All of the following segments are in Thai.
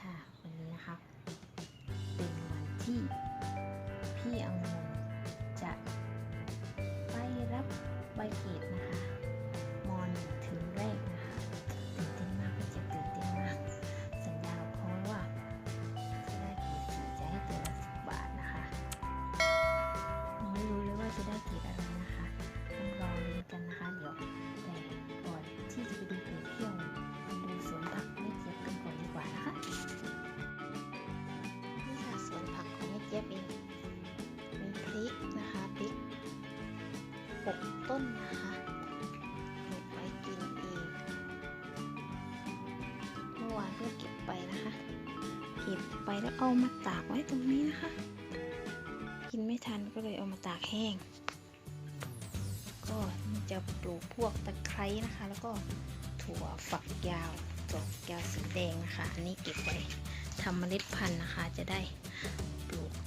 ค่ะ วันนี้นะคะ เป็นวันที่ จี๊ยบเองมีพริกนะคะพริกหกต้นนะคะปลูกไว้กินเองเมื่อวานเพิ่งเก็บไปนะคะเก็บไปแล้วเอามาตากไว้ตรงนี้นะคะ กินไม่ทันก็เลยเอามาตากแห้ง ก็จะปลูกพวกตะไคร้นะคะ แล้วก็ถั่วฝักยาวถั่วฝักยาวสีแดงนะคะอันนี้เก็บไว้ทำเมล็ดพันธุ์นะคะจะได้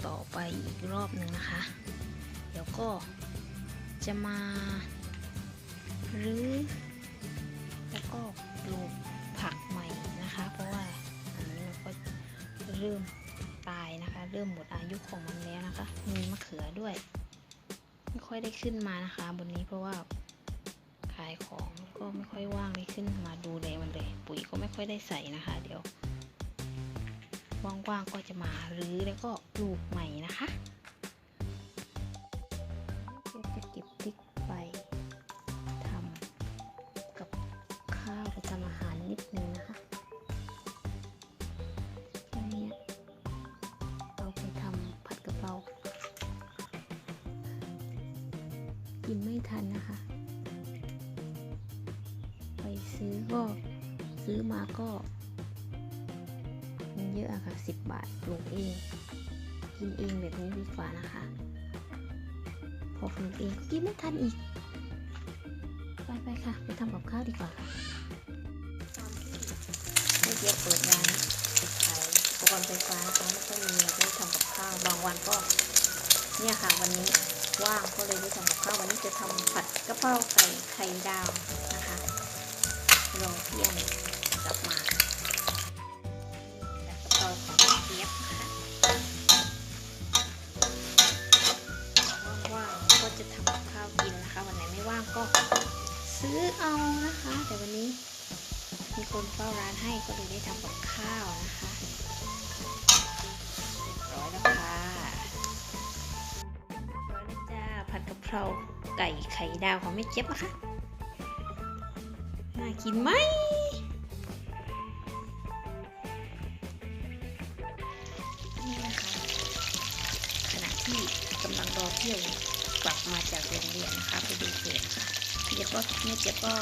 ต่อไปอีกรอบหนึ่งนะคะ เดี๋ยวก็จะมารื้อแล้วก็ปลูกผักใหม่นะคะ เพราะว่าอันนี้มันก็เริ่มตายนะคะ เริ่มหมดอายุของมันแล้วนะคะ มีมะเขือด้วย ไม่ค่อยได้ขึ้นมานะคะ บนนี้เพราะว่าขายของก็ไม่ค่อยว่างได้ขึ้นมาดูแลมันเลย ปุ๋ยก็ไม่ค่อยได้ใส่นะคะ เดี๋ยว ว่างๆก็จะมารื้อแล้วก็ปลูกใหม่นะคะจะเก็บพริกไปทำกับข้าวไปทำอาหารนิดนึงนะคะแค่นี้เอาไปทำผัดกะเพรากินไม่ทันนะคะ ไปซื้อก็ซื้อมาก็ เยอะอะค่ะสิบบาทปลูกเอง กินเองแบบนี้ดีกว่านะคะ พอปลูกเองก็กินไม่ทันอีก ไปไปค่ะ ไปทำกับข้าวดีกว่าค่ะไม่เยอะเปิดร้านขายอุปกรณ์ไฟฟ้าเขาไม่ค่อยมีเราก็ได้ทำกับข้าวบางวันก็เนี่ยค่ะ วันนี้ว่างก็เลยได้ทำกับข้าววันนี้จะทำผัดกระเพราไก่ไข่ดาวนะคะรอพี่อัก ซื้อเอานะคะ แต่วันนี้มีคนเฝ้าร้านให้ก็เลยได้ทำกับข้าวนะคะร้อยแล้วค่ะร้อยแล้วจ้าผัดกะเพราไก่ไข่ดาวของแม่เจี๊ยบนะคะน่ากินไหมนี่นะคะขณะที่กำลังรอเที่ยวกลับมาจากโรงเรียนนะคะไปดูเพจค่ะ เดี๋ยวก็แม่เจี๊ยบก็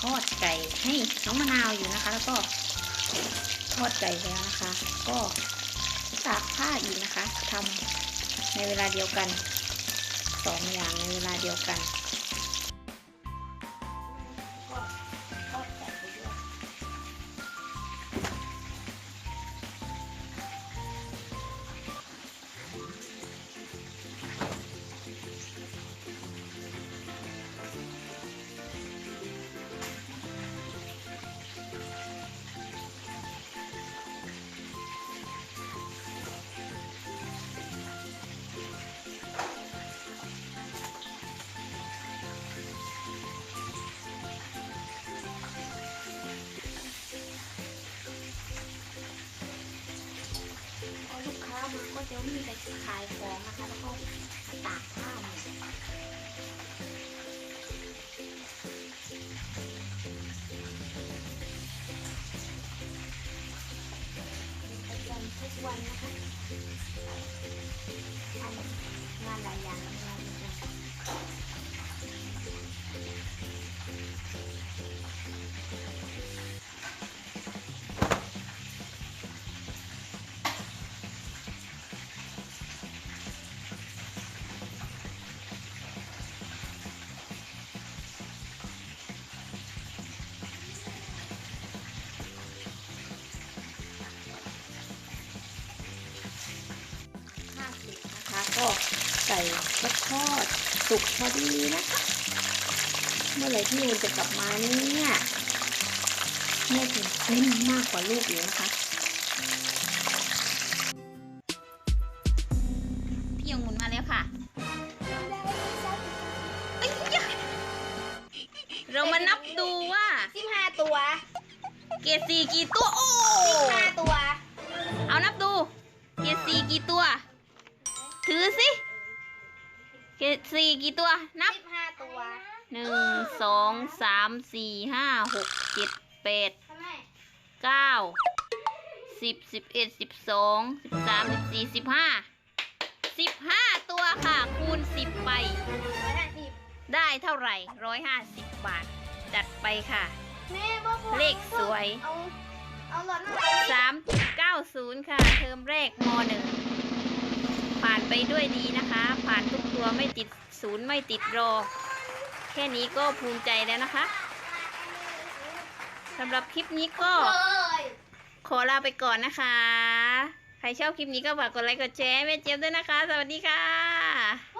ทอดไก่ให้น้องมะนาวอยู่นะคะ แล้วก็ทอดไก่แล้วนะคะ ก็ตากผ้าอีกนะคะทำในเวลาเดียวกันสองอย่างในเวลาเดียวกัน ค้ามาก็จะมีแต่ขายของนะคะ แล้วก็ตากผ้าเนี่ยเป็นประจำทุกวันนะคะทำงานหลายอย่างทำงานเหมือนกัน นะคะก็ไก่ก็ทอดสุกพอดีนะคะ เมื่อไหร่ที่ลูกจะกลับมาเนี่ยแม่ตื่นเต้นมากกว่าลูกอยู่นะคะพี่องุ่นมาแล้วค่ะเอ้ยยะเรามานับดูว่าสิบห้าตัว เกรดสีกี่ตัว โอ้สิบห้าตัว เอานับดู เกรดสีกี่ตัว ถือสิเกรดสีกี่ตัว นับสิบห้าตัวหนึ่งสองสามสี่ห้าหกเจ็ดแปดทำไมเก้าสิบสิบเอ็ดสิบสองสิบสามสิบสี่สิบห้าสิบห้าตัวค่ะ คูณสิบไปร้อยห้าสิบได้เท่าไหร่ร้อยห้าสิบบาท จัดไปค่ะแม่บอกว่าเลขสวยเอาเอาหลอดมาสามเก้าศูนย์ค่ะ เทอมแรกมหนึ่ง ผ่านไปด้วยดีนะคะ ผ่านทุกตัวไม่ติดศูนย์ไม่ติดรอ แค่นี้ก็ภูมิใจแล้วนะคะสำหรับคลิปนี้ก็ ขอลาไปก่อนนะคะ ใครชอบคลิปนี้ก็ฝากกดไลค์กดแชร์แม่เจี๊ยบด้วยนะคะ สวัสดีค่ะ